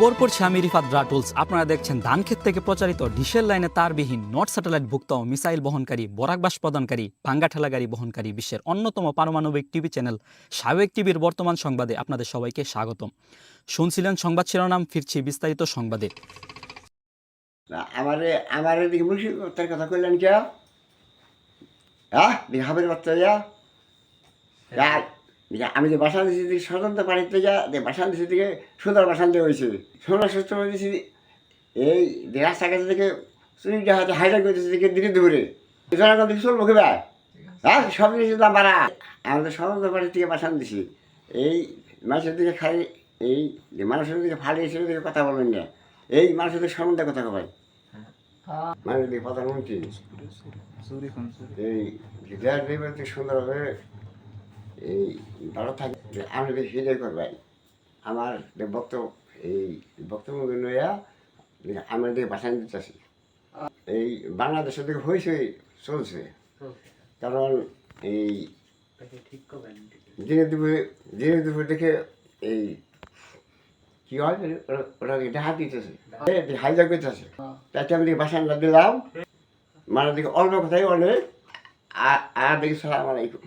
খবর পড়ছে আমি রিফাত রাটুলস আপনারা দেখছেন ধানক্ষেত থেকে প্রচারিত ডিশেল লাইনে তারবিহীন নট স্যাটেলাইট ভুক্ত মিসাইল বহনকারী বরাকবাস প্রদানকারী ভাঙ্গা ঠেলাগাড়ি বহনকারী বিশ্বের অন্যতম পারমাণবিক টিভি চ্যানেল সাবেক টিভির বর্তমান সংবাদে আপনাদের সবাইকে স্বাগতম। শুনছিলেন সংবাদ শিরোনাম ফিরছি বিস্তারিত সংবাদে। আমারে আমারে দিকে তার কথা কইলেন কে হ্যাঁ দিকে বাচ্চা যা। যা, আমি যে বাসান দিছি দিকে স্বতন্ত্র পানিতে যা যে বাসান দিছি দিকে সুন্দর বাসান দিয়ে হয়েছে। সুন্দর সুস্থ করে দিছি এই যে রাস্তা কাছে থেকে চুরিটা হাতে হাইলাইট করতেছে দিকে দিকে দূরে জনগণ দিকে চলবো কি ভাই? হ্যাঁ সব জিনিসের দাম বাড়া আমাদের স্বতন্ত্র পানির থেকে বাসান দিছি এই মানুষের দিকে খাই এই যে মানুষের দিকে ফালি এসে দিকে কথা বলবেন না। এই মানুষের দিকে সম্বন্ধে কথা কবেন মানুষের দিকে প্রধানমন্ত্রী এই সুন্দরভাবে এই ভালো থাকে। আমি বেশি হৃদয় করবেন আমার বক্তব্য এই বক্তব্য নয়া আমার দিকে বাসায় দিতেছি, এই বাংলাদেশের দিকে হয়েছে চলছে। কারণ এই দিনে দুপুরে দিনে দুপুরে দেখে এই কি হয় ওরা- ডাহা দিতেছে হাইজা করতেছে তাতে আমি বাসায় দিলাম মানে দিকে অল্প কথাই বলে আর আর দিকে সালাম আলাইকুম।